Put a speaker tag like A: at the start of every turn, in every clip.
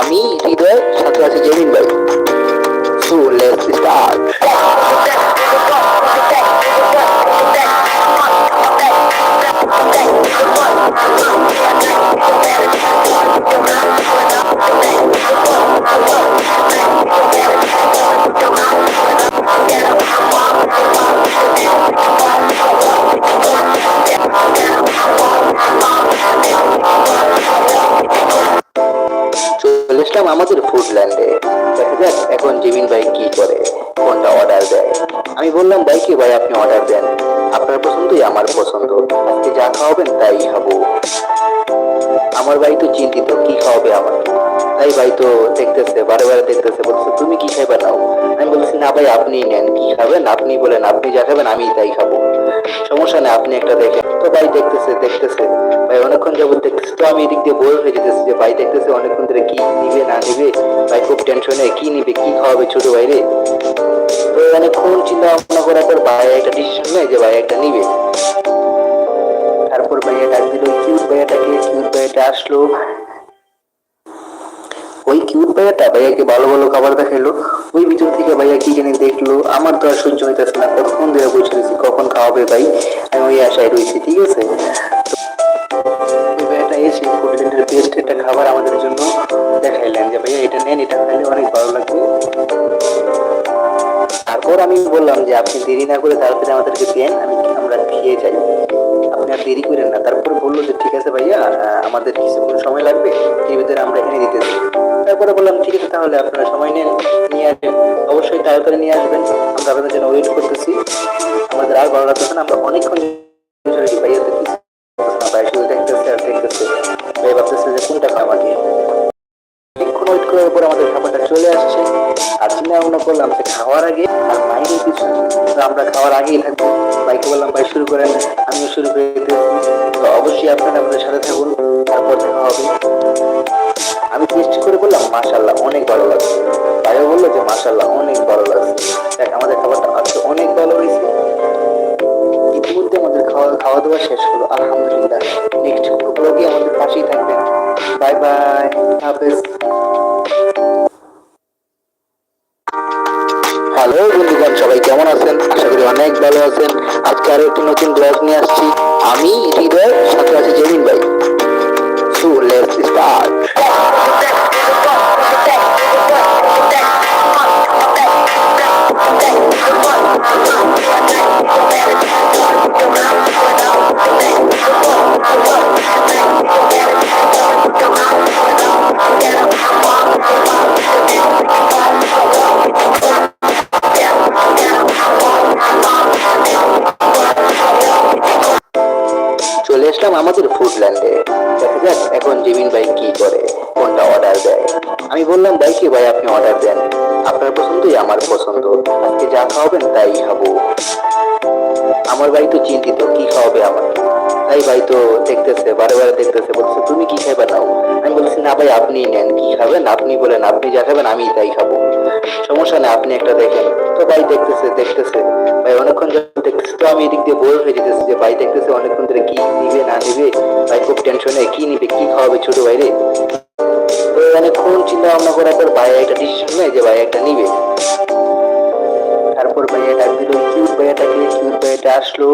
A: আমি হৃদয় আমাদের ফুডল্যান্ডে দেখা যাক এখন জিমিন ভাই কি করে, কোনটা অর্ডার দেয়। আমি বললাম, ভাই কি ভাই আপনি অর্ডার দেন? আপনার পছন্দই আমার পছন্দ। আজকে যা খাওয়াবেন তাই খাব। আমার ভাই তো চিন্তিত, কি খাওয়াবে আমার তাই ভাই তো দেখতেছে, বারে বারে দেখতেছে বলছে তুমি কি খাইবে নাও? আমি বলছি না ভাই আপনি নেন, কি খাবেন? আপনি বলেন, আপনি যা খাবেন আমি তাই খাব। সমস্যা নেই, আপনি একটা দেখেন। তো ভাই দেখতেছে দেখতেছে। ভাই অনেকক্ষণ যাবত দেখতেছে। তো আমি এদিক দিয়ে বোর হয়ে যেতেছি যে, ভাই দেখতেছে অনেকক্ষণ ধরে কি নিবে, না নিবে? ভাই খুব টেনশনে কি নিবে, কি খাওয়াবে ছোট ভাইরে তো অনেকক্ষণ চিন্তা ভাবনা করার পর ভাই একটা ডিসিশন নেয় যে, ভাই একটা নিবে। তারপর ভাইয়া ডাক দিল, কিউট ভাইয়াটাকে, কিউট ভাইয়াটা আসলো। ওই কিউট ভাইয়াটা, ভাইয়াকে ভালো ভালো খাবার দেখাইলো। ওই ভিতর থেকে ভাইয়া কি জানি দেখল, আমার তো আর সহ্য হইতেছে না। কতক্ষণ ধরে বসে কখন খাওয়াবে ভাই? আমি ওই আশায় রয়েছি, ঠিক আছে? ভাইয়াটা এসে একটা খাবার আমাদের জন্য দেখাইলেন যে, ভাইয়া, এটা নেন, এটা খাইলে অনেক ভালো লাগবে। তারপর আমি বললাম যে, আপনি দেরি না করে তাড়াতাড়ি আমাদেরকে দেন, আমি আমরা খেয়ে যাই। আপনি আর দেরি করেন না। তারপর বলল যে, ঠিক আছে ভাইয়া আমাদের কিছুক্ষণ সময় লাগবে, এর ভিতরে আমরা এনে দিতেছি তারপরে বললাম, ঠিক আছে, তাহলে আপনারা সময় নেন, নিয়ে আসবেন অবশ্যই তাড়াতাড়ি নিয়ে আসবেন। আমরা আপনাদের জন্য ওয়েট করতেছি। আমাদের আর ভালো লাগতেছে না, আমরা অনেকক্ষণ ভাই যে অনেকক্ষণ ওয়েট করার পর আমাদের খাবারটা চলে আসছে। আর যে খাওয়ার আগে কিছু খাওয়ার আগেই বললাম শুরু করেন। আমিও শুরু করে অবশ্যই আপনারা আমাদের সাথে থাকুন, তারপর দেখা হবে। আমি টেস্ট করে বললাম মাশাল্লাহ অনেক ভালো লাগছে। ভাইও বলল যে মাশাল্লাহ অনেক ভালো লাগছে। দেখ, আমাদের খাবারটা আজকে অনেক ভালো হয়েছে। ইতিমধ্যে আমাদের খাওয়া খাওয়া দাওয়া শেষ হলো, আলহামদুলিল্লাহ। নেক্সট ব্লগে আমাদের পাশেই থাকবেন। বাই বাই হাফেজ। হ্যালো বন্ধুগণ, সবাই কেমন আছেন? আশা করি অনেক ভালো আছেন। আজকে আরও একটি নতুন ব্লগ নিয়ে আসছি। আমি হৃদয়, সাথে আছে জেমিন ভাই। লেটস স্টার্ট চলে আসলাম আমাদের ফুডল্যান্ডে যাক এখন জেমিন ভাই কি করে? কোনটা অর্ডার দেয়? আমি বললাম, ভাই কি ভাই আপনি অর্ডার দেন? আপনার পছন্দই আমার পছন্দ। আজকে যা খাওয়াবেন তাই খাব। আমার ভাই তো চিন্তিত, কি খাওয়াবে আমার? তাই ভাই তো দেখতেছে, বারে বারে দেখতেছে বলছে তুমি কি খাইবে নাও? আমি বলছি না ভাই আপনি নেন, কি খাবেন? আপনি বলেন, আপনি যা খাবেন আমি তাই খাব। সমস্যা নেই, আপনি একটা দেখেন। তো ভাই দেখতেছে দেখতেছে। ভাই অনেকক্ষণ যাবত দেখতেছে। তো আমি এদিক দিয়ে বোর হয়ে যেতেছি যে ভাই দেখতেছে অনেকক্ষণ ধরে কি নিবে, না নিবে। ভাই খুব টেনশনে কি নিবে, কি খাওয়াবে ছোট ভাইরে? তো অনেকক্ষণ চিন্তা ভাবনা করার পর ভাই একটা ডিসিশন নেয় যে ভাই একটা নিবে। তারপর ভাইয়া ডাক দিল কিউট ভাইয়াটাকে কিউট ভাইয়াটা আসলো।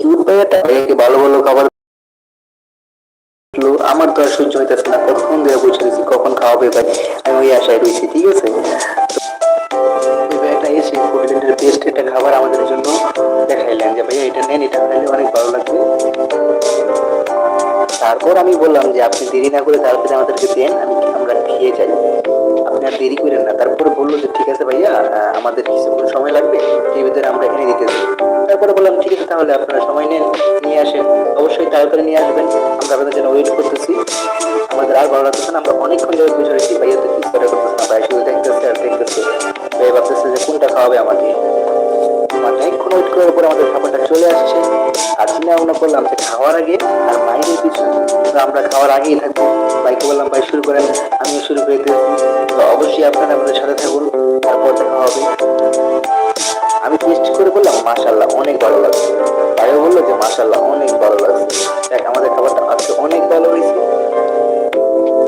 A: কিউট ভাইয়াটা ভাইয়াকে ভালো ভালো খাবার। আমার তো আর সহ্য হইতেছে না। কখন ধরে বসে রয়েছি, কখন খাওয়াবে ভাই? আমি ওই আশায় রয়েছি, ঠিক আছে? ওই এসে ফুডল্যান্ডের বেস্ট একটা খাবার আমাদের জন্য দেখাইলেন যে, ভাইয়া, এটা নেন, এটা খাইলে অনেক ভালো লাগবে। তারপর আমি বললাম যে, আপনি দেরি না করে তারপরে আমাদেরকে দেন, আমি আমরা খেয়ে যাই। আপনি আর দেরি করেন না। তারপরে বলল যে, ঠিক আছে ভাইয়া আমাদের কিছুক্ষণ সময় লাগবে এই ভিতরে আমরা এনে দিতেছি তারপরে বললাম, ঠিক আছে, তাহলে আপনারা সময় নেন, নিয়ে আসেন। অবশ্যই তাড়াতাড়ি নিয়ে আসবেন। আমরা আপনাদের জন্য ওয়েট করতেছি। আমাদের আর ভালো লাগতেছে না, আমরা অনেকক্ষণ ধরে বুঝে রয়েছি। ভাইয়া তো কি করে করতেছে না, ভাই শুধু দেখতেছে আর দেখতেছে। ভাই ভাবতেছে যে কোনটা খাওয়াবে আমাকে। অনেকক্ষণ ওয়েট করার পর আমাদের খাবারটা চলে আসছে। আর চিন্তা ভাবনা করলাম যে খাওয়ার আগে আর মাইনের কিছু। আমরা খাওয়ার আগেই থাকব। ভাইকে বললাম, ভাই, শুরু করেন। আমিও শুরু করে দিয়েছি তো অবশ্যই আপনারা আমাদের সাথে থাকুন। তারপর দেখা হবে। আমি টেস্ট করে বললাম মাশাল্লাহ অনেক ভালো লাগছে। ভাইও বলল যে মাশাল্লাহ অনেক ভালো লাগছে। দেখ, আমাদের খাবারটা আজকে অনেক ভালো হয়েছে।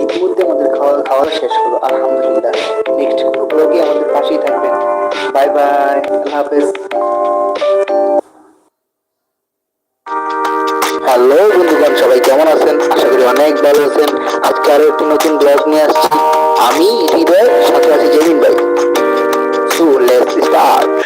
A: ইতিমধ্যে আমাদের খাওয়া খাওয়া শেষ হলো। আলহামদুলিল্লাহ। নেক্সট ব্লগে আমাদের পাশেই থাকবেন বাই বাই আল্লাহ হাফেজ হ্যালো বন্ধুগণ সবাই কেমন আছেন? আশা করি অনেক ভালো আছেন। আজকে আরও একটি নতুন ব্লগ নিয়ে আসছি। আমি হৃদয়, সাথে আছি জেমিন ভাই। সো লেটস স্টার্ট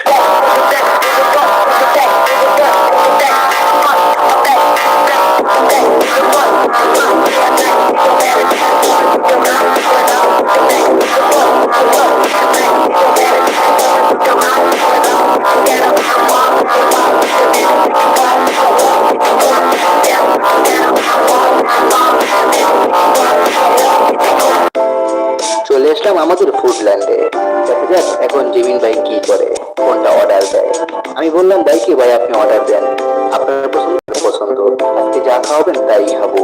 A: আসলাম আমাদের ফুডল্যান্ডে দেখা যাক এখন জিমিন ভাই কি করে, কোনটা অর্ডার দেয়। আমি বললাম, ভাই কি ভাই আপনি অর্ডার দেন? আপনার পছন্দ পছন্দ। আজকে যা খাওয়াবেন তাই খাব।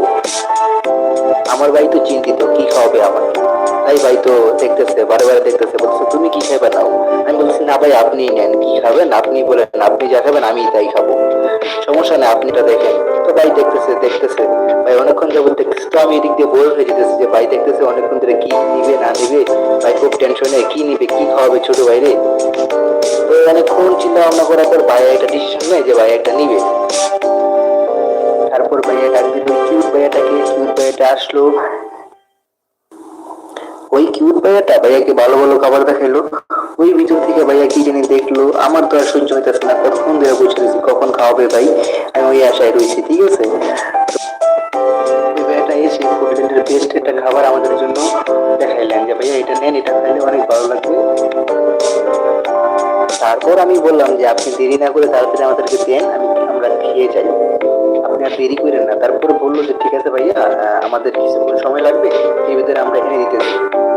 A: আমার ভাই তো চিন্তিত, কি খাওয়াবে আমাকে? তাই ভাই তো দেখতেছে, বারে বারে দেখতেছে বলছে তুমি কি খাবে নাও? আমি বলছি না ভাই, আপনি নেন, কি খাবেন? আপনি বলেন, আপনি যা খাবেন, আমি তাই খাব। সমস্যা নেই আপনি এটা দেখেন। তো ভাই দেখতেছে দেখতেছে। ভাই, অনেকক্ষণ যাবত দেখতেছে, তো আমি এদিক দিয়ে বোর হয়ে যেতেছি যে, ভাই দেখতেছে, অনেকক্ষণ ধরে কি নিবে, না নিবে? ভাই, খুব টেনশনে কি নিবে, কি খাওয়াবে ছোট ভাইরে তো অনেকক্ষণ চিন্তা ভাবনা করার পর ভাই একটা ডিসিশন নেয় যে, ভাই, একটা নিবে। তারপর ভাইয়া ডাক দিল কিউট ভাইয়াটাকে কিউট ভাইয়াটা আসলো। ওই কিউট ভাইয়াটা, ভাইয়াকে ভালো ভালো খাবার দেখাইলো। ওই ভিতর থেকে ভাইয়া কি জানি দেখল, আমার তো আর সহ্য হইতেছে না। ধরে বসে রয়েছি, কখন খাওয়াবে ভাই? আমি ওই আশায় রয়েছি, ঠিক আছে? একটা খাবার আমাদের জন্য দেখাইলেন যে, ভাইয়া, এটা নেন, এটা অনেক ভালো তারপর আমি বললাম যে, আপনি দেরি না করে তাড়াতাড়ি আমাদেরকে দেন, আমি আমরা খেয়ে যাই। আপনি দেরি করেন না। তারপর বলল যে, ঠিক আছে ভাইয়া আমাদের কিছুক্ষণ সময় লাগবে, এই ভিতরে আমরা এনে দিতেছি।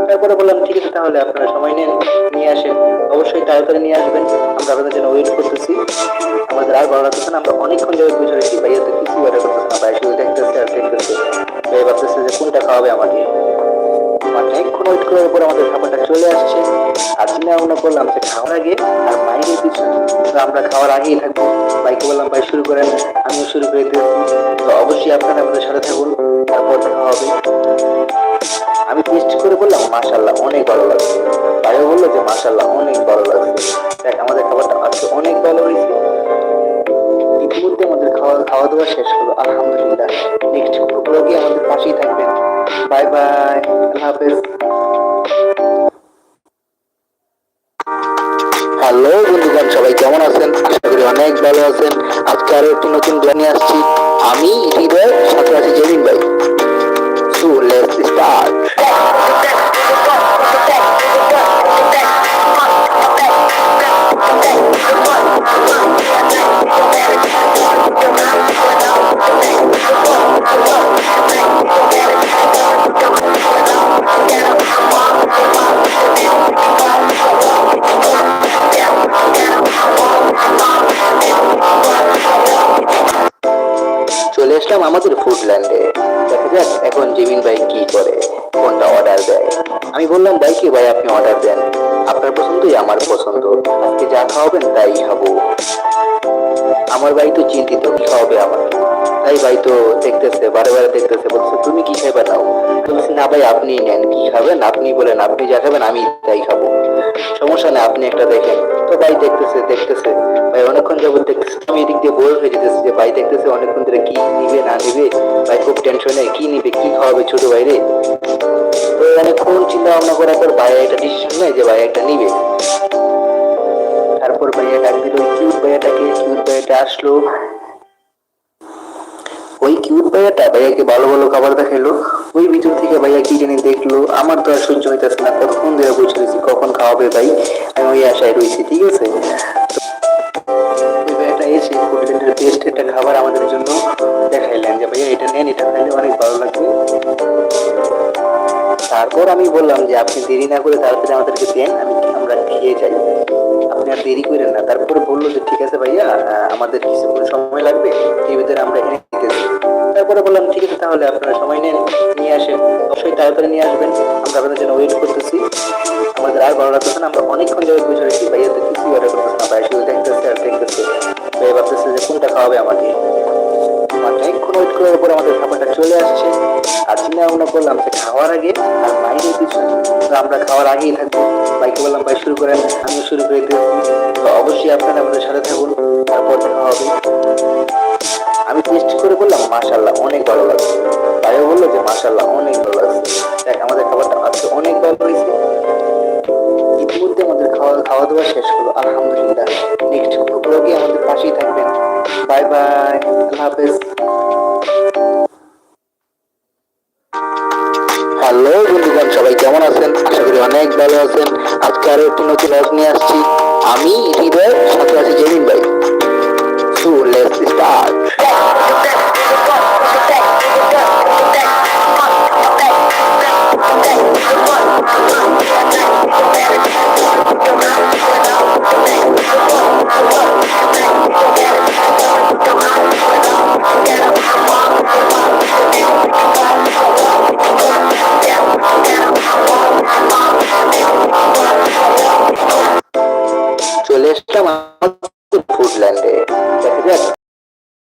A: তারপরে বললাম, ঠিক আছে, তাহলে আপনারা সময় নেন, নিয়ে আসেন। অবশ্যই তাড়াতাড়ি নিয়ে আসবেন। আমরা আপনাদের জন্য ওয়েট করতেছি। আমাদের আর ভালো লাগতেছে না, আমরা অনেকক্ষণ যাবে বুঝে রয়েছি। ভাইয়া তো কিছুই অর্ডার করতেছে না, ভাই শুধু দেখতেছে আর দেখতেছে ভাই ভাবতেছে যে, কোনটা খাওয়াবে আমাকে? অনেকক্ষণ ওয়েট করার পর আমাদের খাবারটা চলে আসছে। আর চিন্তা ভাবনা করলাম যে, খাওয়ার আগে আর আমরা খাওয়ার আগেই থাকব। বাইকে বললাম, ভাই, শুরু করেন। আমিও শুরু করে দিয়েছি তো অবশ্যই আপনারা আমাদের সাথে থাকুন। তারপর দেখা হবে। আমি টেস্ট করে বললাম মাশাল্লাহ অনেক ভালো লাগছে। ভাইও বলল যে মাশাল্লাহ অনেক ভালো লাগছে। দেখ, আমাদের খাবারটা আজকে অনেক ভালো হয়েছে। ইতিমধ্যে আমাদের খাওয়া খাওয়া দাওয়া শেষ হলো। আলহামদুলিল্লাহ। নেক্সট ব্লগে আমাদের পাশেই থাকবেন। Bye bye. আল্লাহ হাফেজ। সবাই কেমন আছেন? আশা করি অনেক ভালো আছেন। আজকে আরও একটি নতুন ব্লগ নিয়ে আসছি। আমি হৃদয়, সাথে আছি জেমিন ভাই। সো লেটস স্টার্ট চলে আসলাম আমাদের ফুডল্যান্ডে দেখা যাক এখন জিমিন ভাই কি করে, কোনটা অর্ডার দেয়। আমি বললাম, ভাই কি ভাই আপনি অর্ডার দেন? আপনার পছন্দই আমার পছন্দ। আজকে যা খাওয়াবেন তাই খাব। আমার ভাই তো চিন্তিত, কি খাওয়াবে আমাকে তাই ভাই তো দেখতেছে, বারে বারে দেখতেছে, বলছে, তুমি কি খাবে নাও? বলছি, না ভাই আপনি নেন, কি খাবেন? আপনি বলেন, আপনি যা খাবেন, আমি তাই খাব। সমস্যা নেই, আপনি একটা দেখেন। তো ভাই দেখতেছে দেখতেছে। ভাই অনেকক্ষণ যাবত দেখতেছে, আমি এদিক দিয়ে বোর হয়ে যেতেছি যে ভাই দেখতেছে অনেকক্ষণ ধরে কি নিবে না নিবে ভাই খুব টেনশনে কি নিবে, কি খাওয়াবে ছোট ভাইরে তো অনেকক্ষণ চিন্তা ভাবনা করার পর ভাই একটা ডিসিশন নেয় যে ভাই একটা নিবে। আসলো ওই কিউট ভাইয়াটা ভাইয়াকে ভালো ভালো খাবার দেখাইলো? ওই ভিতর থেকে ভাইয়া কি জানি দেখল? আমার তো আর সহ্য হইতেছে না কতক্ষণ ধরে বসে রয়েছি, কখন খাওয়াবে ভাই? আমি ওই আশায় রয়েছি, ঠিক আছে? ভাইয়াটা এসে খাবার আমাদের জন্য দেখাইলেন যে ভাইয়া এটা নেন, এটা অনেক ভালো লাগবে। তারপর আমি বললাম যে আপনি দেরি না করে তাড়াতাড়ি আমাদেরকে দেন, আমি আমরা খেয়ে যাই। আপনি আর দেরি করেন না। তারপরে বলল যে, ঠিক আছে ভাইয়া আমাদের কিছুক্ষণ সময় লাগবে। এই ভিতরে আমরা এনে দিতেছি। তারপরে বললাম, ঠিক আছে, তাহলে আপনারা সময় নেন, নিয়ে আসেন। অবশ্যই তাড়াতাড়ি নিয়ে আসবেন। আমরা আপনাদের জন্য ওয়েট করতেছি। আমাদের আর ভালো লাগতেছে না, আমরা অনেকক্ষণ যাবে বসে রয়েছি। ভাইয়া তো কিছুই অর্ডার করতেছে না ভাই শুধু দেখতেছে আর দেখতেছে। ভাই ভাবতেছে যে, কোনটা খাওয়াবে আমাকে? অনেকক্ষণ ওয়েট করার পর আমাদের খাবারটা চলে আসছে। চিন্তা ভাবনা করলাম যে খাওয়ার আগে আর বাইরে কিছু আমরা খাওয়ার আগেই থাকব ভাইকে বললাম, ভাই, শুরু করেন। আমি শুরু করে দিয়েছি অবশ্যই আপনারা আমাদের সাথে থাকুন, তারপর দেখা হবে। আমি টেস্ট করে বললাম মাশাল্লাহ অনেক ভালো লাগছে। ভাইও বলল যে মাশাল্লাহ অনেক ভালো লাগছে। দেখ, আমাদের খাবারটা আজকে অনেক ভালো হয়েছে। ইতিমধ্যে আমাদের খাওয়া খাওয়া দাওয়া শেষ হলো। আলহামদুলিল্লাহ নেক্সট ব্লগে আমাদের পাশেই থাকবেন। বাই বাই, আল্লাহ হাফেজ। সবাই কেমন আছেন? আশা করি অনেক ভালো আছেন। আজকে আরও একটি নতুন ব্লগ নিয়ে আসছি। আমি হৃদয়, সাথে আছি জেমিন ভাই। সো লেটস স্টার্ট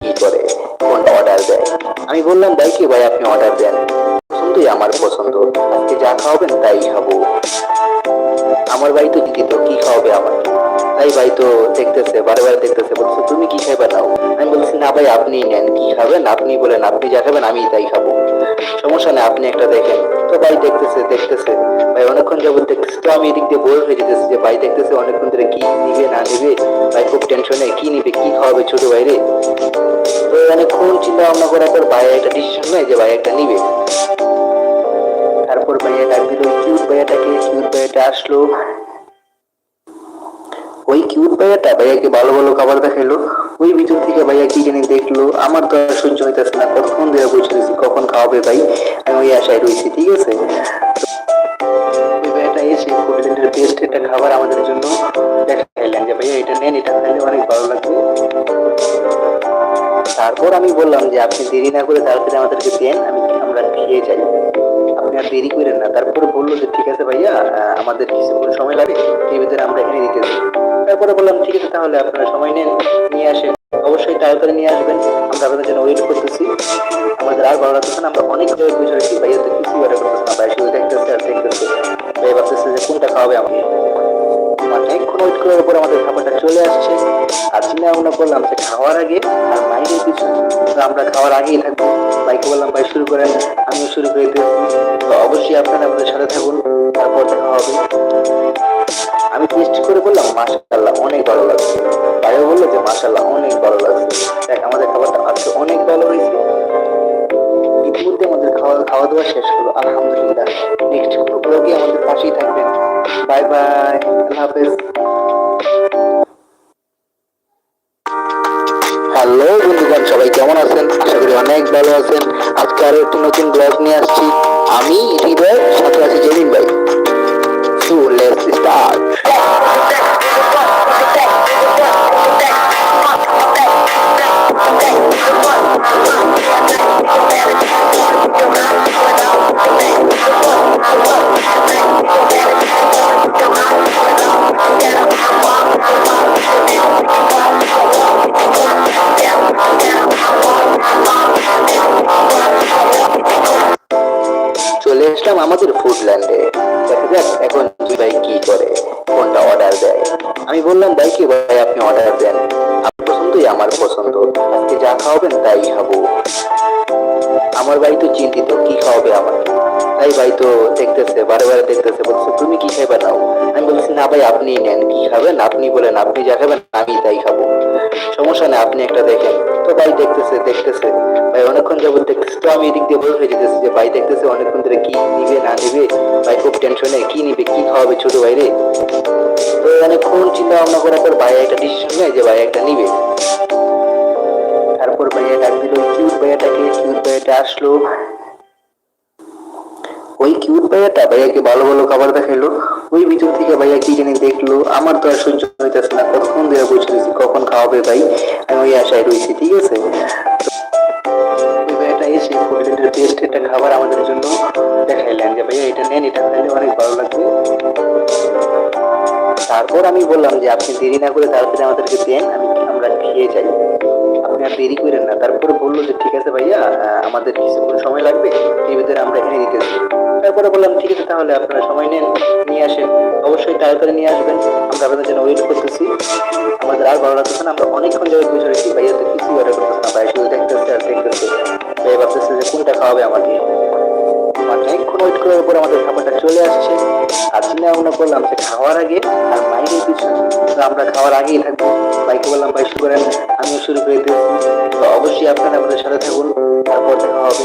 A: কি করে অর্ডার দেয়। আমি বললাম ভাই কি ভাই, আপনি অর্ডার দেন। পছন্দই আমার পছন্দ। আজকে যা খাওয়াবেন তাই খাব। আমার বাড়িতে দিদি তো কি খাওয়াবে আমাকে? তাই ভাই তো দেখতেছে বারবার দেখতেছে বলছে তুমি কি খাইবে নাও? আমি বলছি না ভাই, আপনি নেন, কি খাবেন? আপনি বলেন, আপনি যা খাবেন, আমি তাই খাব। সমস্যা নেই, আপনি একটা দেখেন। তো ভাই দেখতেছে দেখতেছে। ভাই অনেকক্ষণ যাবত দেখতেছে, তো আমি এদিক দিয়ে বোর হয়ে যেতেছি যে, ভাই দেখতেছে, অনেকক্ষণ ধরে কি নিবে, না নিবে? ভাই খুব টেনশনে কি নিবে, কি খাওয়াবে ছোট ভাইরে তো অনেকক্ষণ চিন্তা ভাবনা করার পর ভাই একটা ডিসিশন নেয় যে, ভাই একটা নিবে। তারপর ভাইয়া ডাক দিল কিউট ভাইয়াটাকে কিউট ভাইয়াটা আসলো। ওই কিউট ভাইয়াটা, ভাইয়াকে ভালো ভালো খাবার দেখাইলো। ওই ভিতর থেকে ভাইয়া কি জানি দেখল, আমার তো আর সহ্য হইতেছে না। কতক্ষণ ধরে বসে কখন খাওয়াবে ভাই? আমি ওই আশায় রয়েছি ঠিক আছে? ভাইয়াটা এসে ফুডল্যান্ডের বেস্ট একটা খাবার আমাদের জন্য দেখাইলেন যে, ভাইয়া, এটা নেন, এটা খাইলে অনেক ভালো লাগবে। তারপর আমি বললাম যে, আপনি দেরি না করে তাড়াতাড়ি আমাদেরকে দেন, আমি আমরা খেয়ে যাই। আপনি আর দেরি করেন না। তারপরে বলল যে, ঠিক আছে ভাইয়া আমাদের কিছুক্ষণ সময় লাগে এর ভিতরে আমরা এনে দিতেছি তারপরে বললাম, ঠিক আছে, তাহলে আপনারা সময় নেন, নিয়ে আসেন। অবশ্যই তাড়াতাড়ি নিয়ে আসবেন। আমরা আপনাদের জন্য ওয়েট করতেছি। আমাদের আর ভালো লাগতেছে না, আমরা অনেক জায়গায় বসে রয়েছি ভাইয়া তো কিছুই অর্ডার করতেছে না। ভাই শুধু দেখতেছে আর দেখতেছে। ভাই ভাবতেছে যে, কোনটা খাওয়াবে আমাকে? অনেকক্ষণ ওয়েট করার পর আমাদের খাবারটা চলে আসছে। আর চিন্তা ভাবনা করলাম যে, খাওয়ার আগে আর পিছনে তো আমরা খাওয়ার আগেই থাকব। ভাইকে বললাম ভাই, শুরু করেন। আমিও শুরু করে দিয়েছি অবশ্যই আপনারা আমাদের সাথে থাকুন, তারপর দেখা হবে। আমি টেস্ট করে বললাম মাশাল্লাহ অনেক ভালো লাগছে। ভাইও বলল যে মাশাল্লাহ অনেক ভালো লাগছে। দেখ, আমাদের খাবারটা আজকে অনেক ভালো হয়েছে। ইতিমধ্যে আমাদের খাওয়া খাওয়া দাওয়া শেষ হলো। আলহামদুলিল্লাহ নেক্সট ব্লগে আমাদের পাশেই থাকবেন। বাই বাই আল্লাহ হাফেজ। হ্যালো বন্ধুগণ সবাই কেমন আছেন? আশা করি অনেক ভালো আছেন। আজকে আরও একটি নতুন ব্লগ নিয়ে আসছি। আমি হৃদয়, সাথে আছি জেমিন ভাই। সো লেটস স্টার্ট আমাদের ফুডল্যান্ডে দেখা যাক এখন দুই ভাই কি করে? কোনটা অর্ডার দেয়? আমি বললাম ভাই কি ভাই, আপনি অর্ডার দেন। আপনার পছন্দই আমার পছন্দ। আজকে যা খাওয়াবেন, তাই খাব। আমার ভাই তো চিন্তিত, কি খাওয়াবে আমাকে? তাই ভাই তো দেখতেছে, বারে বারে দেখতেছে বলছে তুমি কি খাইবে নাও? আমি বলছি না ভাই, আপনি নেন, কি খাবেন? আপনি বলেন, আপনি যা খাবেন, আমি তাই খাব। সমস্যা নেই, আপনি একটা দেখেন। তো ভাই দেখতেছে দেখতেছে। ভাই অনেকক্ষণ যাবত দেখতেছে, তো আমি এদিক দিয়ে বলে হয়ে যেতেছি যে, ভাই দেখতেছে, অনেকক্ষণ ধরে কি নিবে, না নিবে? ভাই খুব টেনশনে কি নিবে, কি খাওয়াবে ছোট ভাইরে তো অনেকক্ষণ চিন্তা ভাবনা করার পর ভাই একটা ডিসিশন নেয় যে, ভাই একটা নিবে। তারপর ভাইয়া ডাক দিল, কিউট ভাইয়াটাকে, কিউট ভাইয়াটা আসলো। ওই কিউট ভাইয়াটা, ভাইয়াকে ভালো ভালো খাবার দেখাইলো। ওই ভিতর থেকে ভাইয়া কি জানি দেখল, আমার তো আর সহ্য হইতেছে না কতক্ষণ ধরে বসে কখন খাওয়াবে ভাই? আমি ওই আশায় রয়েছি, ঠিক আছে? এসে খাবার আমাদের জন্য দেখাইলেন যে, ভাইয়া, এটা নেন, এটা অনেক ভালো তারপর আমি বললাম যে, আপনি দেরি না করে তাড়াতাড়ি আমাদেরকে দেন, আমি আমরা খেয়ে যাই। আর দেরি করেন না। তারপরে বলল যে, ঠিক আছে ভাইয়া আমাদের কিছুক্ষণ সময় লাগবে। এর ভিতরে আমরা এনে দিতেছি তারপরে বললাম, ঠিক আছে, তাহলে আপনারা সময় নেন, নিয়ে আসেন। অবশ্যই তাড়াতাড়ি নিয়ে আসবেন। আমরা আপনাদের জন্য ওয়েট করতেছি। আমাদের আর ভালো লাগতেছে না। আমরা অনেকক্ষণ যাবে বসে রয়েছি। ভাইয়া তো কিছুই অর্ডার করতেছে না। ভাই শুধু দেখতেছে আর দেখতেছে। ভাই ভাবতেছে যে, কোনটা খাওয়াবে আমাকে। অনেকক্ষণ ওয়েট করার পর আমাদের খাবারটা চলে আসছে। আর চিন্তা ভাবনা করলাম যে, খাওয়ার আগে আমরা খাওয়ার আগেই থাকব। বাইকে বললাম, ভাই, শুরু করেন। আমিও শুরু করে দিয়েছি অবশ্যই আপনারা আমাদের সাথে থাকুন। তারপর দেখা হবে।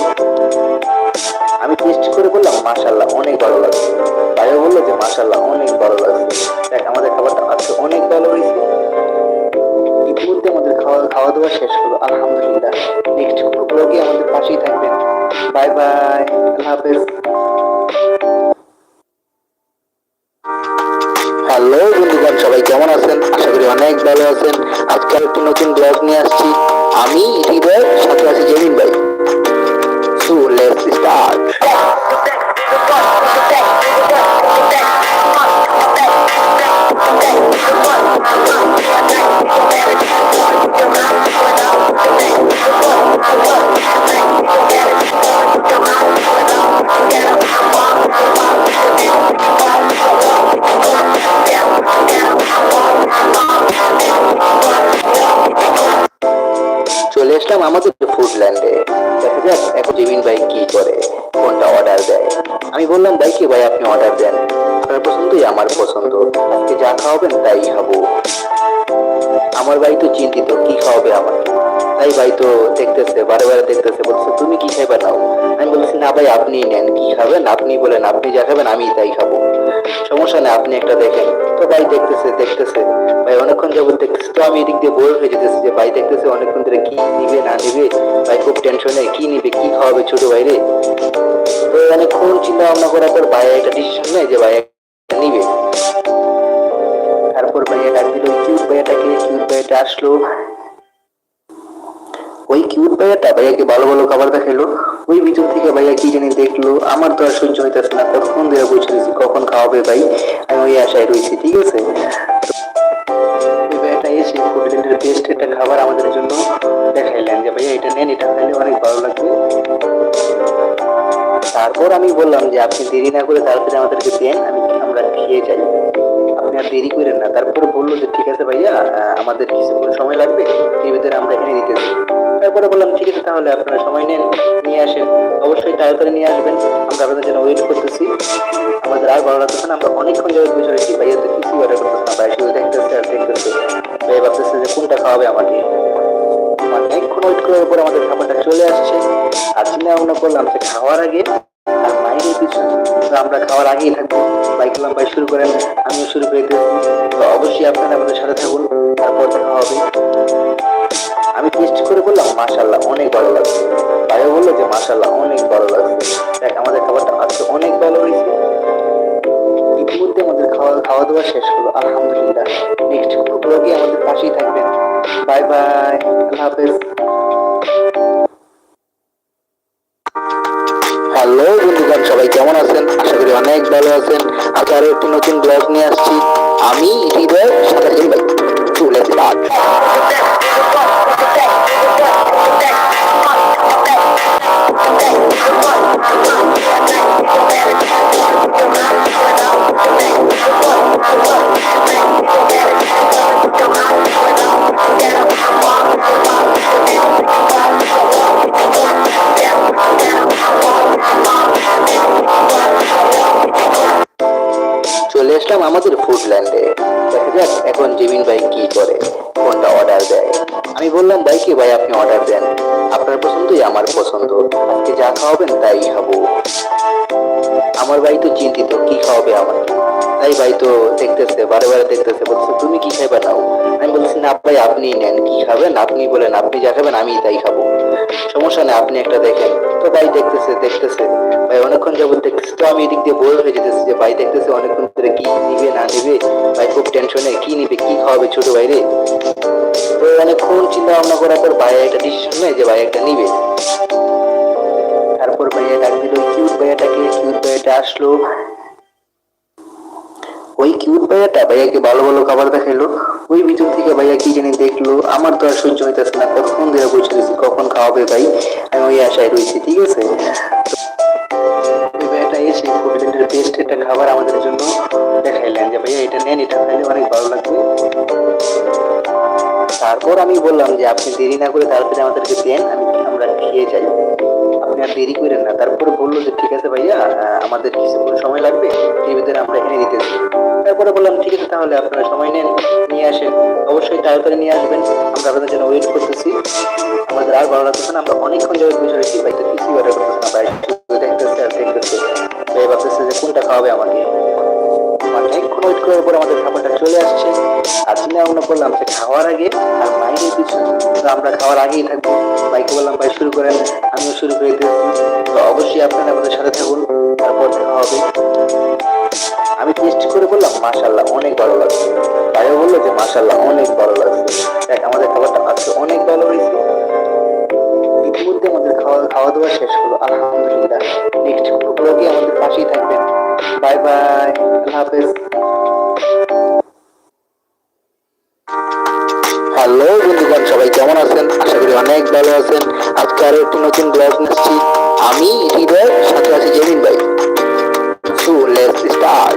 A: আমি টেস্ট করে বললাম মাশাল্লাহ অনেক ভালো লাগছে। ভাইও বলল যে মাশাল্লাহ অনেক ভালো লাগছে। দেখ, আমাদের খাবারটা আজকে অনেক ভালো হয়েছে। ইতিমধ্যে আমাদের খাওয়া খাওয়া দাওয়া শেষ হলো। আলহামদুলিল্লাহ নেক্সট কোনো ব্লগে আমাদের পাশেই থাকবেন বাই বাই, আল্লাহ হাফেজ। বন্ধুগণ সবাই কেমন আছেন? আশা করি অনেক ভালো আছেন। আজকে একটি নতুন ব্লগ নিয়ে আসছি। আমি হৃদয়, সাথে আছি জেমিন ভাই। সো লেটস স্টার্ট চলে আসলাম আমাদের ফুডল্যান্ডে দেখা যাক এখন জেমিন ভাই কি করে, কোনটা অর্ডার দেয়। আমি বললাম, ভাই কি ভাই আপনি অর্ডার দেন? আপনার পছন্দই আমার পছন্দ। আজকে যা খাওয়াবেন তাই খাব। আমার ভাই তো চিন্তিত, কি খাওয়াবে আমাকে তাই ভাই তো দেখতেছে, বারে বারে দেখতেছে বলছে তুমি কি খাইবে নাও? আমি বলছি না ভাই আপনি নেন, কি খাবেন? আপনি বলেন, আপনি যা খাবেন আমি তাই খাব। সমস্যা নেই, আপনি একটা দেখেন। তো ভাই দেখতেছে দেখতেছে। ভাই অনেকক্ষণ যাবত দেখতেছে। তো আমি এদিক দিয়ে বোর হয়ে যেতেছি যে, ভাই দেখতেছে অনেকক্ষণ ধরে কি নিবে, না নিবে? ভাই খুব টেনশনে কি নিবে, কি খাওয়াবে ছোট ভাইরে তো অনেকক্ষণ চিন্তা ভাবনা করার পর ভাই একটা ডিসিশন নেয় যে, ভাই নিবে। তারপর ভাইয়া ডাক দিল কিউট ভাইয়াটাকে কিউট ভাইয়াটা আসলো। ওই কিউট ভাইয়াটা, ভাইয়াকে ভালো ভালো খাবার দেখাইলো। ওই ভিতর থেকে ভাইয়া কি জানি দেখল, আমার তো আর সহ্য হইতেছে না। কতক্ষণ ধরে বসে কখন খাওয়াবে ভাই? আমি ওই আশায় রয়েছি ঠিক আছে? খাবার আমাদের জন্য ভাইয়া, এটা নেন, এটা অনেক ভালো তারপর আমি বললাম যে, আপনি দেরি না করে তাড়াতাড়ি আমাদেরকে দেন, আমি আমরা খেয়ে যাই। আপনি আর দেরি করেন না। তারপরে বলল যে, ঠিক আছে ভাইয়া আমাদের কিছুক্ষণ সময় লাগবে এর ভিতরে আমরা এনে দিতেছি। তারপরে বললাম, ঠিক আছে, তাহলে আপনারা সময় নেন নিয়ে আসেন। অবশ্যই তাড়াতাড়ি নিয়ে আসবেন। আমরা আপনাদের জন্য ওয়েট করতেছি। আমাদের আর ভালো লাগতেছে না, আমরা অনেকক্ষণ যাবে বসে রয়েছি। ভাইয়া তো কিছুই অর্ডার করতেছে না। ভাই শুধু দেখতেছে আর দেখতেছে ভাই ভাবতেছে যে কোনটা খাওয়াবে আমাকে। অনেকক্ষণ ওয়েট করার পর আমাদের খাবারটা চলে আসছে। আর চিন্তা ভাবনা করলাম যে খাওয়ার আগে আর মাইনের পিছনে তো আমরা খাওয়ার আগেই থাকব। করলাম ভাই, শুরু করেন। আমিও শুরু করে দিয়েছি অবশ্যই আপনারা আমাদের সাথে থাকুন। তারপর দেখা হবে। আমি টেস্ট করে বললাম মাশাল্লাহ অনেক ভালো লাগছে। ভাইও বলল যে মাশাল্লাহ অনেক ভালো লাগছে। দেখ, আমাদের খাবারটা আজকে অনেক ভালো হয়েছে। ইতিমধ্যে আমাদের খাওয়া খাওয়া দাওয়া শেষ হলো। আলহামদুলিল্লাহ নেক্সট ব্লগে আমাদের পাশেই থাকবেন। বাই বাই, আল্লাহ হাফেজ। হ্যালো সবাই কেমন আছেন? আশা করি অনেক ভালো আছেন। আজকে আরও একটি নতুন ব্লগ নিয়ে আসছি। আমি হৃদয় ভাই। চলে আসলাম আমাদের ফুডল্যান্ডে দেখা যাক এখন জিমিন ভাই কি করে? কোনটা অর্ডার দেয়? আমি বললাম, ভাই কি ভাই আপনি অর্ডার দেন? আপনার পছন্দই আমার পছন্দ। আজকে যা খাওয়াবেন তাই খাব। আমার ভাই তো চিন্তিত, কি খাওয়াবে আমাকে তাই ভাই তো দেখতেছে, বারে বারে দেখতেছে বলছে তুমি কি খাইবে নাও? আমি বলছি না ভাই, আপনি নেন, কি খাবেন? আপনি বলেন, আপনি যা খাবেন, আমি তাই খাব। সমস্যা নেই, আপনি একটা দেখেন। তো ভাই দেখতেছে দেখতেছে, ভাই অনেকক্ষণ যাবত দেখতেছে। তো আমি এদিক দিয়ে বোর হয়ে যেতেছি যে, ভাই দেখতেছে অনেকক্ষণ ধরে কি নিবে, না নিবে? ভাই খুব টেনশনে, কি নিবে, কি খাওয়াবে ছোট ভাইরে তো অনেকক্ষণ চিন্তা ভাবনা করার পর ভাই একটা ডিসিশন নেয় যে, ভাই একটা নিবে। তারপর কিউট ভাইয়াটাকে ভাইয়াটা আসলো। ওই কিউট ভাইয়াটা? ভাইয়াকে ভালো ভালো খাবার দেখাইলো? ওই ভিতর থেকে ভাইয়া কি জানি দেখল, আমার তো আর সহ্য হইতেছে না, কখন ধরে বসে রয়েছি, কখন খাওয়াবে ভাই? আমি ওই আশায় রয়েছি, ঠিক আছে? তারপর আমি বললাম যে, আপনি দেরি না করে তাড়াতাড়ি আমাদেরকে দেন, আমি আমরা খেয়ে যাই। আপনি আর দেরি করেন না। তারপরে বলল যে, ঠিক আছে ভাইয়া আমাদের কিছুক্ষণ সময় লাগবে, এর ভিতরে আমরা এনে দিতেছি তারপরে বললাম, ঠিক আছে, তাহলে আপনারা সময় নেন, নিয়ে আসেন। অবশ্যই তাড়াতাড়ি নিয়ে আসবেন। আমরা আপনাদের জন্য ওয়েট করতেছি। আমাদের আর ভালো লাগতেছে না, আমরা অনেকক্ষণ যাবে বসে রয়েছি। ভাই, তো কিছুই অর্ডার করতেছে না। ভাই ভাই, ভাবতেছে যে, কোনটা খাওয়াবে আমাকে? অনেকক্ষণ ওয়েট করার পর আমাদের খাবারটা চলে আসছে। আর চিন্তা ভাবনা করলাম যে, খাওয়ার আগে আর আমরা খাওয়ার আগেই থাকব। ভাইকে বললাম, ভাই, শুরু করেন। আমিও শুরু করে দিয়েছি তো অবশ্যই আপনারা আমাদের সাথে থাকুন। তারপর দেখা হবে। আমি টেস্ট করে বললাম মাশাল্লাহ অনেক ভালো লাগছে। ভাইও বলল যে মাশাল্লাহ অনেক ভালো লাগছে। দেখ, আমাদের খাবারটা আজকে অনেক ভালো হয়েছে। ইতিমধ্যে আমাদের খাওয়া খাওয়া দাওয়া শেষ হলো। আলহামদুলিল্লাহ নেক্সট ব্লগে আমাদের পাশেই থাকবেন। বাই বাই, আল্লাহ হাফেজ। হ্যালো বন্ধুগণ, সবাই কেমন আছেন? আশা করি অনেক ভালো আছেন। আজকে আরও একটি নতুন ব্লগ নিচ্ছি আমি হৃদয়, সাথে আছি জেমিন ভাই। সো লেটস স্টার্ট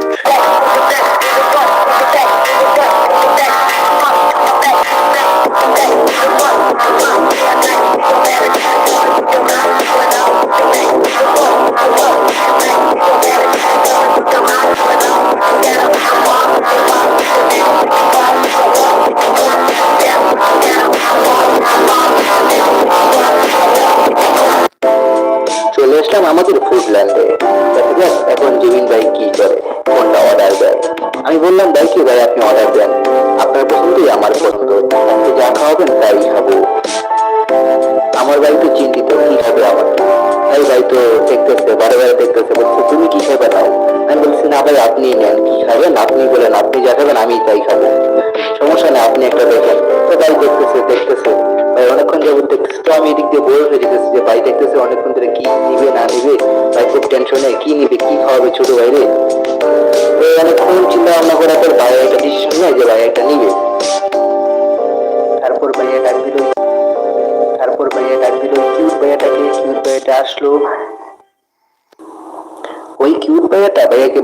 A: আসলাম আমাদের ফুডল্যান্ডে দেখা যাক এখন জমিন ভাই কি করে? কোনটা অর্ডার দেয়? আমি বললাম, ভাই কি ভাই, আপনি অর্ডার দেন। আপনার পছন্দই আমার পছন্দ যা খাওয়াবেন তাই খাব আমার ভাই তো চিন্তিত কি খাবে আমাকে তাই ভাই তো দেখতেছে, বারে বারে দেখতেছে, বলছে, তুমি কি খাবে নাও আমি বলছি, না ভাই, আপনি নেন, কি খাবেন? আপনি বলেন, আপনি যা খাবেন, আমি তাই খাব। সমস্যা নেই, আপনি একটা দেখেন। তো ভাই দেখতেছে দেখতেছে। ভাই অনেকক্ষণ যাবত দেখতেছে, তো আমি এদিক দিয়ে বই হয়ে যেতেছি যে, ভাই দেখতেছে, অনেকক্ষণ ধরে কি নিবে, না নিবে? ভাই খুব টেনশনে কি নিবে, কি খাওয়াবে ছোট ভাইরে? অনেকক্ষণ চিন্তা ভাবনা করার পর ভাই একটা ডিসিশন নেয় যে, ভাই একটা নিবে। তারপর ভাইয়া ডাক দিল কিউট ভাইয়াটাকে কিউট ভাইয়াটা আসলো ওই কিউট ভাইয়াটা ভাইয়াকে